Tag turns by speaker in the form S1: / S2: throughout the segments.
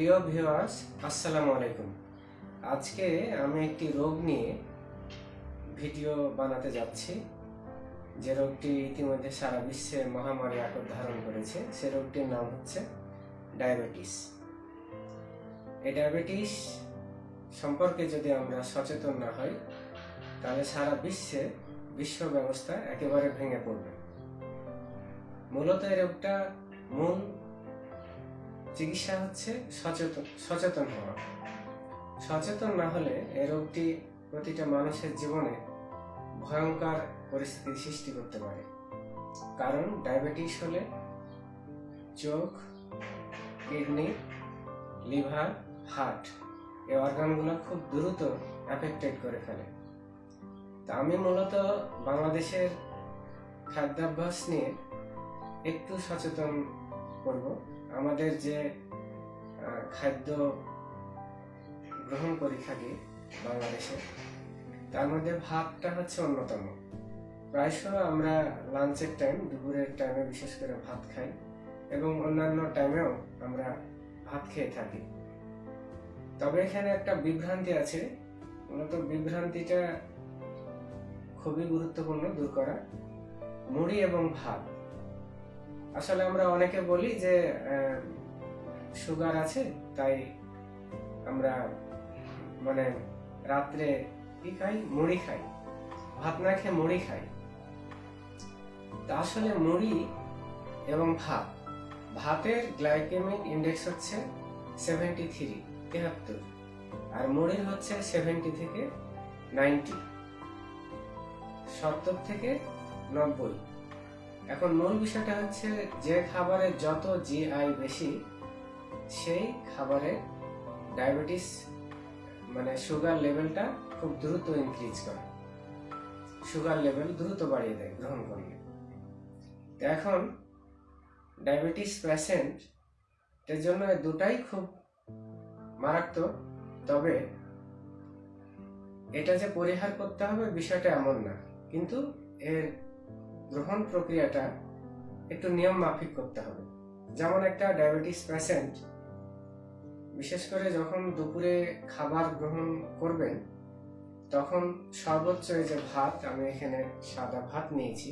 S1: প্রিয় ভিউয়ার্স, আসসালামু আলাইকুম। আজকে আমি একটি রোগ নিয়ে ভিডিও বানাতে যাচ্ছি। যে রোগটি ইতিমধ্যে সারা বিশ্বে মহামারী আকার ধারণ করেছে, সে রোগটির নাম হচ্ছে ডায়াবেটিস। এই ডায়াবেটিস সম্পর্কে যদি আমরা সচেতন না হই, তাহলে সারা বিশ্বে বিশ্ব ব্যবস্থা একেবারে ভেঙে পড়বে। মূলত এই রোগটা মূল চিকিৎসা হচ্ছে সচেতন সচেতন হওয়া। সচেতন না হলে এই রোগটি প্রতিটা মানুষের জীবনে ভয়ঙ্কর পরিস্থিতি সৃষ্টি করতে পারে। কারণ ডায়াবেটিস হলে চোখ, কিডনি, লিভার, হার্ট এই অর্গানগুলো খুব দ্রুত অ্যাফেক্টেড করে ফেলে। তা আমি মূলত বাংলাদেশের খাদ্যাভ্যাস নিয়ে একটু সচেতন করব। আমাদের যে খাদ্য গ্রহণ করি থাকি বাংলাদেশে, তার মধ্যে ভাতটা হচ্ছে অন্যতম। প্রায়শ আমরা লাঞ্চের টাইম দুপুরের টাইমে বিশেষ করে ভাত খাই এবং অন্যান্য টাইমেও আমরা ভাত খেয়ে থাকি। তবে এখানে একটা বিভ্রান্তি আছে। মূলত বিভ্রান্তিটা খুবই গুরুত্বপূর্ণ দূর করা। মুড়ি এবং ভাত। আসলে আমরা অনেকে বলি যে সুগার আছে, তাই আমরা মানে রাত্রে কি খাই? মুড়ি খাই। ভাত না খেয়ে মুড়ি খাই। তা আসলে মুড়ি এবং ভাত, ভাতের গ্লাইকেমিক ইন্ডেক্স হচ্ছে সেভেন্টি থ্রি তেহাত্তর, আর মুড়ির হচ্ছে সেভেন্টি থেকে নাইনটি সত্তর থেকে নব্বই। এখন মূল বিষয়টা হচ্ছে যে খাবারের যত জিআই বেশি, সেই খাবারে ডায়াবেটিস মানে সুগার লেভেলটা খুব দ্রুত ইনক্রিজ করে। সুগার লেভেল দ্রুত বাড়িয়ে দেয় গ্রহণ করলে। এখন ডায়াবেটিস পেশেন্ট এর জন্য দুটাই খুব মারাত্মক, তবে এটা যে পরিহার করতে হবে বিষয়টা এমন না। কিন্তু এর গ্রহণ প্রক্রিয়াটা একটু নিয়ম মাফিক করতে হবে। যেমন একটা ডায়াবেটিস পেশেন্ট বিশেষ করে যখন দুপুরে খাবার গ্রহণ করবেন, তখন সর্বোচ্চ এই যে ভাত, আমি এখানে সাদা ভাত নিয়েছি।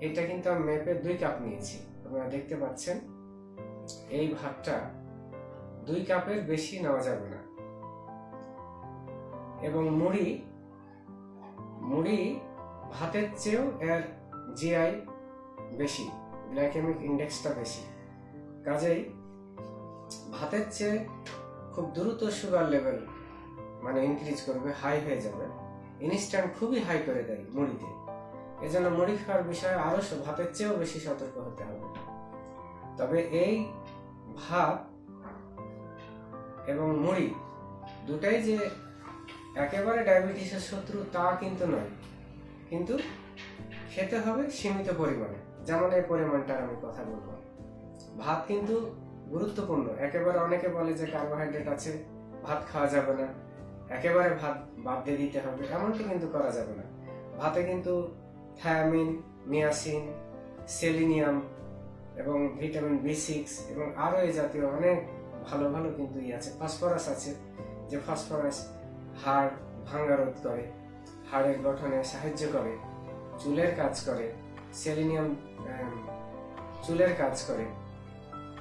S1: এটা কিন্তু আমি মেপে দুই কাপ নিয়েছি, আপনারা দেখতে পাচ্ছেন। এই ভাতটা দুই কাপের বেশি নেওয়া যাবে না। এবং মুড়ি মুড়ি ভাতের চেয়েও এর জিআই বেশি, গ্লাইকেমিক ইন্ডেক্সটা বেশি। কাজেই ভাতের চেয়ে খুব দ্রুত সুগার লেভেল মানে ইনক্রিজ করবে হাই হয়ে যাবে। ইনস্ট্যান্ট খুবই হাই করে দেয় মুড়িতে। এজন্য মুড়ি খাওয়ার বিষয়ে আরও স- ভাতের চেয়েও বেশি সতর্ক হতে হবে। তবে এই ভাত এবং মুড়ি দুটাই যে একেবারে ডায়াবেটিসের শত্রু তা কিন্তু নয়। কিন্তু খেতে হবে সীমিত পরিমাণে। যেমন এই পরিমাণটার আমি কথা বলব। ভাত কিন্তু গুরুত্বপূর্ণ। একেবারে অনেকে বলে যে কার্বোহাইড্রেট আছে, ভাত খাওয়া যাবে না। একেবারে ভাত বাদ দিয়ে দিতে হবে, এমনটি কিন্তু করা যাবে না। ভাতে কিন্তু থায়ামিন নিয়াসিন সেলিনিয়াম এবং ভিটামিন বি সিক্স এবং আরও এই জাতীয় অনেক ভালো ভালো কিন্তু ই আছে ফসফরাস আছে। যে ফসফরাস হাড় ভাঙ্গা রোধ করে। হাড়ের গঠনে সাহায্য করে, চুলের কাজ করে, সেলিনিয়াম চুলের কাজ করে।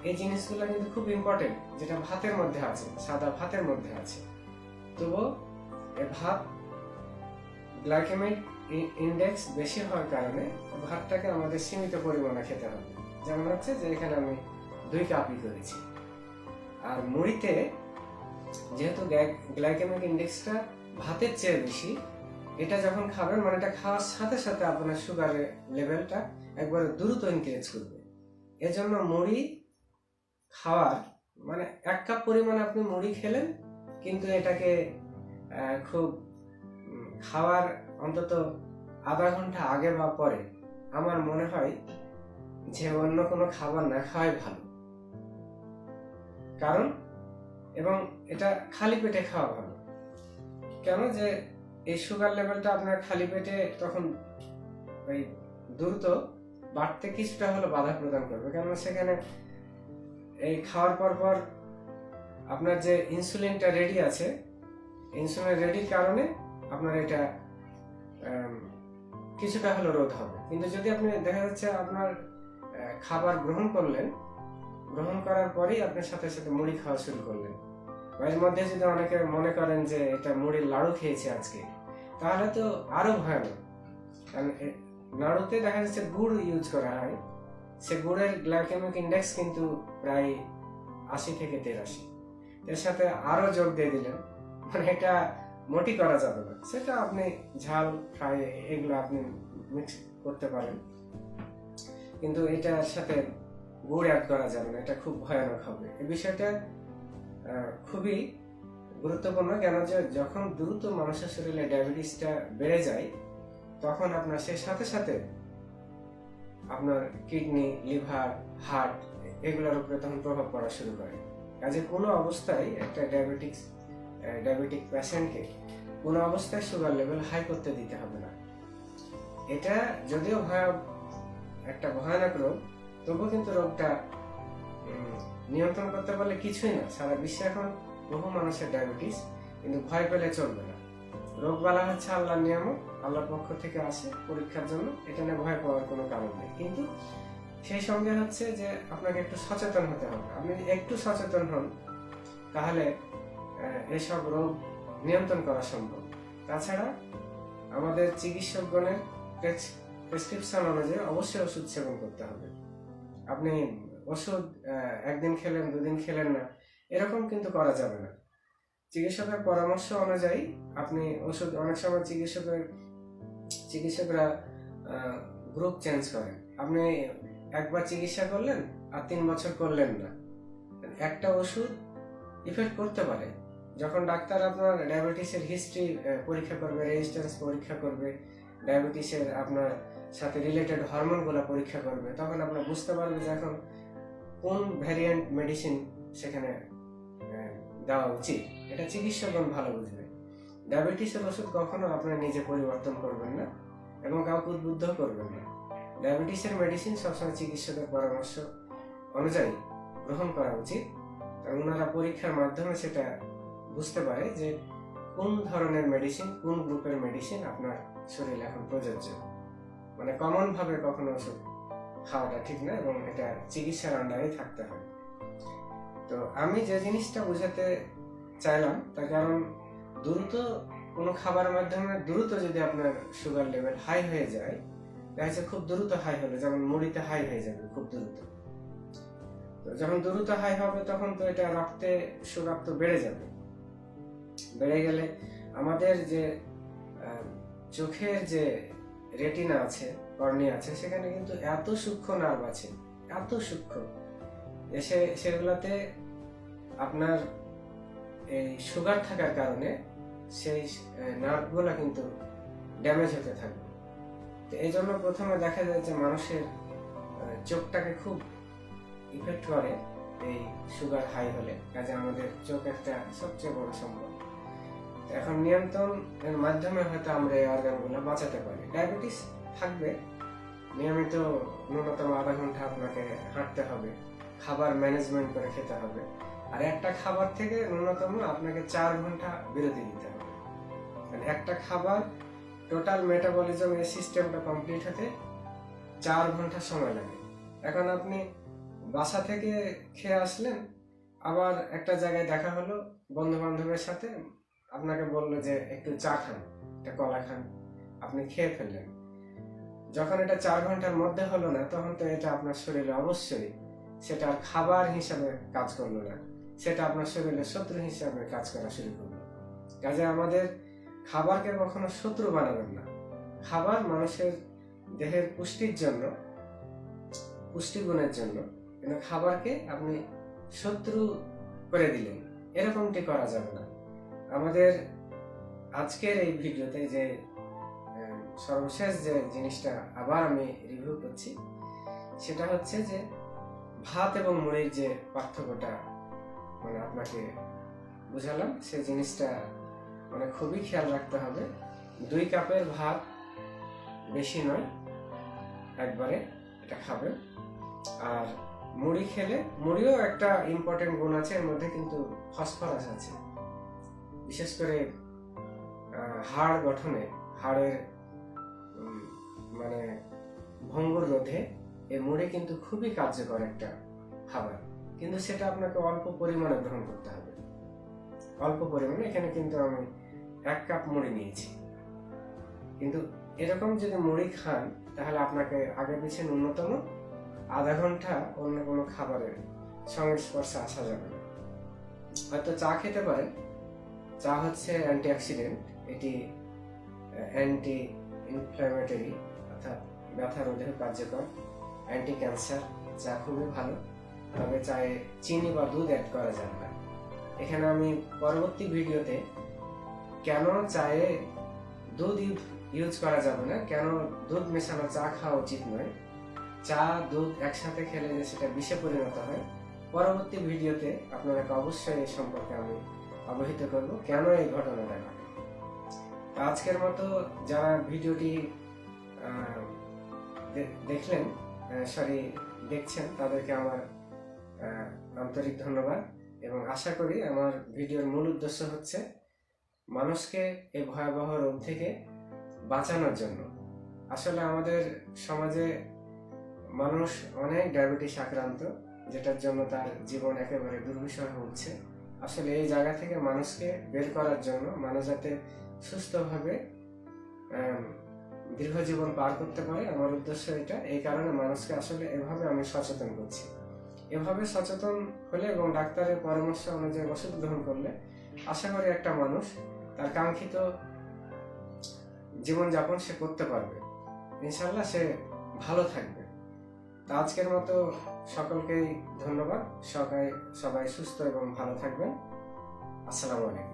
S1: এই জিনিসগুলো কিন্তু খুব ইম্পর্টেন্ট যেটা ভাতের মধ্যে আছে, সাদা ভাতের মধ্যে আছে। তবু এ ভাত গ্লাইকেমিক ইন্ডেক্স বেশি হওয়ার কারণে ভাতটাকে আমাদের সীমিত পরিমাণে খেতে হবে। যেমন হচ্ছে যে এখানে আমি দুই কাপই করেছি। আর মুড়িতে যেহেতু গ্লাইকেমিক ইন্ডেক্সটা ভাতের চেয়ে বেশি এটা যখন খাবেন মানে এটা খাওয়ার সাথে সাথে আপনার সুগারের লেভেলটা একবারে দ্রুত ইনক্রিজ করবে। এজন্য মুড়ি খাওয়ার মানে এক কাপ পরিমাণ আপনি মুড়ি খেলেন, কিন্তু এটাকে খুব খাওয়ার অন্তত আধা ঘণ্টা আগে বা পরে আমার মনে হয় যে অন্য কোনো খাবার না খাওয়াই ভালো। কারণ, এবং এটা খালি পেটে খাওয়া ভালো। কেন যে এই সুগার লেভেলটা আপনার খালি পেটে তখন ওই দ্রুত বাড়তে কিছুটা হলো বাধা প্রদান করবে। কেননা সেখানে এই খাওয়ার পর পর আপনার যে ইনসুলিনটা রেডি আছে ইনসুলিন রেডির কারণে আপনার এটা কিছুটা হলো রোধ হবে। কিন্তু যদি আপনি, দেখা যাচ্ছে আপনার খাবার গ্রহণ করলেন, গ্রহণ করার পরেই আপনি সাথে সাথে মুড়ি খাওয়া শুরু করলেন। মাঝে মধ্যে যদি অনেকে মনে করেন যে এটা মুড়ির লাড়ু খেয়েছে আজকে তাহলে তো আরও ভয়ানক কারণ নাড়ুতে দেখা যাচ্ছে গুড় ইউজ করা হয়। সে গুড়ের গ্লাইকেমিক ইন্ডেক্স কিন্তু প্রায় আশি থেকে তেরাশি। এর সাথে আরও যোগ দিয়ে দিলেন। মানে এটা মোটি করা যাবে না। সেটা আপনি ঝাল, ফ্রাই এগুলো আপনি মিক্স করতে পারেন। কিন্তু এটার সাথে গুড় অ্যাড করা যাবে না। এটা খুব ভয়ানক হবে। এই বিষয়টা খুবই গুরুত্বপূর্ণ কেন যে যখন দ্রুত মানুষের শরীরে ডায়াবেটিসটা বেড়ে যায়, তখন আপনার সেই সাথে সাথে আপনার কিডনি, লিভার, হার্ট এগুলোর উপরে তখন প্রভাব পড়া শুরু করে। কাজে কোনো অবস্থায় একটা ডায়াবেটিক্স ডায়াবেটিক পেশেন্টকে কোনো অবস্থায় সুগার লেভেল হাই করতে দিতে হবে না। এটা যদিও ভয় একটা ভয়ানক রোগ, তবুও কিন্তু রোগটা নিয়ন্ত্রণ করতে পারলে কিছুই না। সারা বিশ্বে এখন বহু মানুষের ডায়াবেটিস, কিন্তু ভয় পেলে চলবে না। রোগ বালা হচ্ছে আল্লাহর নিয়ামক আল্লাহর পক্ষ থেকে আসে পরীক্ষার জন্য। এটা নিয়ে ভয় পাওয়ার কোনো কারণ নেই। কিন্তু সেই সঙ্গে হচ্ছে যে আপনাকে একটু সচেতন হতে হবে। আপনি একটু সচেতন হন, তাহলে এসব রোগ নিয়ন্ত্রণ করা সম্ভব। তাছাড়া আমাদের চিকিৎসকগণের প্রেসক্রিপশন অনুযায়ী অবশ্যই ওষুধ সেবন করতে হবে। আপনি ওষুধ একদিন খেলেন, দুদিন খেলেন না এরকম কিন্তু করা যাবে না। চিকিৎসকের পরামর্শ অনুযায়ী আপনি ওষুধ, অনেক সময় চিকিৎসকের, চিকিৎসকরা গ্রুপ চেঞ্জ করেন আপনি একবার চিকিৎসা করলেন আর তিন বছর করলেন না। একটা ওষুধ ইফেক্ট করতে পারে। যখন ডাক্তার আপনার ডায়াবেটিসের হিস্ট্রি পরীক্ষা করবে রেজিস্ট্যান্স পরীক্ষা করবে ডায়াবেটিসের আপনার সাথে রিলেটেড হরমোনগুলো পরীক্ষা করবে, তখন আপনার বুঝতে পারবে যে এখন কোন ভ্যারিয়েন্ট মেডিসিন সেখানে দেওয়া উচিত। এটা চিকিৎসকগণ ভালো বুঝবে। ডায়াবেটিসের ওষুধ কখনো আপনার নিজে পরিবর্তন করবেন না এবং কাউকে উদ্বুদ্ধ করবেন না। ডায়াবেটিসের মেডিসিন সবসময় চিকিৎসকের পরামর্শ অনুযায়ী গ্রহণ করা উচিত কারণ ওনারা পরীক্ষার মাধ্যমে সেটা বুঝতে পারে যে কোন ধরনের মেডিসিন কোন গ্রুপের মেডিসিন আপনার শরীরে এখন প্রযোজ্য। মানে কমন ভাবে কখনো ওষুধ খাওয়াটা ঠিক না এবং এটা চিকিৎসার আন্ডারে থাকতে হয়। তো আমি যে জিনিসটা বোঝাতে চাইলাম, তার কারণ দ্রুত কোনো খাবারের মাধ্যমে দ্রুত যদি আপনার সুগার লেভেল হাই হয়ে যায়, দেখা যাচ্ছে খুব দ্রুত হাই হলো, যেমন মুড়িতে হাই হয়ে যাবে খুব দ্রুত। তো যখন দ্রুত হাই হবে, তখন তো এটা রক্তে সুগার তো বেড়ে যাবে। বেড়ে গেলে আমাদের যে চোখের যে রেটিনা আছে, কর্নিয়া আছে, সেখানে কিন্তু এত সূক্ষ্ম নার্ভ আছে, এত সূক্ষ্ম। এসে সেগুলোতে আপনার এই সুগার থাকার কারণে সেই নার্ভগুলো কিন্তু ড্যামেজ হতে থাকবে। তো এই জন্য প্রথমে দেখা যায় যে মানুষের চোখটাকে খুব ইফেক্ট করে এই সুগার হাই হলে। কাজে আমাদের চোখ একটা সবচেয়ে বড় তো এখন নিয়ন্ত্রণ এর মাধ্যমে হয়তো আমরা এই অর্গানগুলো বাঁচাতে পারি। ডায়াবেটিস থাকবে। নিয়মিত ন্যূনতম আধা ঘণ্টা আপনাকে হাঁটতে হবে। খাবার ম্যানেজমেন্ট করে খেতে হবে। আর একটা খাবার থেকে ন্যূনতম আপনাকে চার ঘণ্টা বিরতি দিতে হবে। মানে একটা খাবার টোটাল মেটাবলিজম এই সিস্টেমটা কমপ্লিট হতে চার ঘণ্টা সময় লাগে। এখন আপনি বাসা থেকে খেয়ে আসলেন, আবার একটা জায়গায় দেখা হলো বন্ধু বান্ধবের সাথে আপনাকে বলল যে একটু চা খান, একটা কলা খান, আপনি খেয়ে ফেললেন। যখন এটা চার ঘণ্টার মধ্যে হলো না, তখন তো এটা আপনার শরীরে অবশ্যই সেটা খাবার হিসাবে কাজ করল না। সেটা আপনার শরীরের শত্রু হিসাবে কাজ করা শুরু করল। কাজে আমাদের খাবারকে কখনো শত্রু বানাবেন না। খাবার মানুষের দেহের পুষ্টির জন্য, পুষ্টিগুণের জন্য, কিন্তু খাবারকে আপনি শত্রু করে দিলেন। এরকমটি করা যাবে না। আমাদের আজকের এই ভিডিওতে যে সর্বশেষ যে জিনিসটা আবার আমি রিভিউ করছি, সেটা হচ্ছে যে ভাত এবং মুড়ির যে পার্থক্যটা মানে আপনাকে বুঝালাম, সেই জিনিসটা মানে খুবই খেয়াল রাখতে হবে। দুই কাপের ভাত বেশি নয়, একবারে এটা খাবেন। আর মুড়ি খেলে, মুড়িও একটা ইম্পর্টেন্ট গুণ আছে, এর মধ্যে কিন্তু ফসফরাস আছে। বিশেষ করে হাড় গঠনে, হাড়ের মানে ভঙ্গুর রোধে এই মুড়ি কিন্তু খুবই কার্যকর একটা খাবার। কিন্তু সেটা আপনাকে অল্প পরিমাণে গ্রহণ করতে হবে। অল্প পরিমাণে, এখানে কিন্তু আমি এক কাপ মুড়ি নিয়েছি। কিন্তু এরকম যদি মুড়ি খান, তাহলে আপনাকে আগে পিছিয়ে ন্যূনতম আধা ঘণ্টা অন্য কোনো খাবারের সংস্পর্শে আসা যাবে না। হয়তো চা খেতে পারেন। চা হচ্ছে অ্যান্টিঅক্সিডেন্ট। এটি অ্যান্টি ইনফ্ল্যামেটরি অর্থাৎ ব্যথা রোধে কার্যকর। অ্যান্টি ক্যান্সার চা খুবই ভালো। তবে চায়ে চিনি বা দুধ অ্যাড করা যাবে না। এখানে আমি পরবর্তী ভিডিওতে কেন চায়ে দুধ ইউজ করা যাবে না, কেন দুধ মেশানো চা খাওয়া উচিত নয়, চা, দুধ একসাথে খেলে যে সেটা বিষে পরিণত হয়, পরবর্তী ভিডিওতে আপনাদেরকে অবশ্যই এই সম্পর্কে আমি অবহিত করব, কেন এই ঘটনাটা ঘটে। আজকের মতো যারা ভিডিওটি দেখলেন সরি, দেখছেন, তাদেরকে আমার আন্তরিক ধন্যবাদ। এবং আশা করি আমার ভিডিওর মূল উদ্দেশ্য হচ্ছে মানুষকে এই ভয়াবহ রোগ থেকে বাঁচানোর জন্য। আসলে আমাদের সমাজে মানুষ অনেক ডায়াবেটিস আক্রান্ত, যেটার জন্য তার জীবন একেবারে দুর্বিষহ হচ্ছে। আসলে এই জায়গা থেকে মানুষকে বের করার জন্য মানুষ যাতে সুস্থভাবে দীর্ঘ জীবন পার করতে পারে, আমার উদ্দেশ্য এটা। এই কারণে মানুষকে আসলে এভাবে আমি সচেতন করছি। এভাবে সচেতন হলে এবং ডাক্তারের পরামর্শ অনুযায়ী ওষুধ গ্রহণ করলে আশা করি একটা মানুষ তার কাঙ্ক্ষিত জীবনযাপন সে করতে পারবে। ইনশাল্লাহ সে ভালো থাকবে। তো আজকের মতো সকলকেই ধন্যবাদ। সবাই সবাই সুস্থ এবং ভালো থাকবেন। আসসালামু আলাইকুম।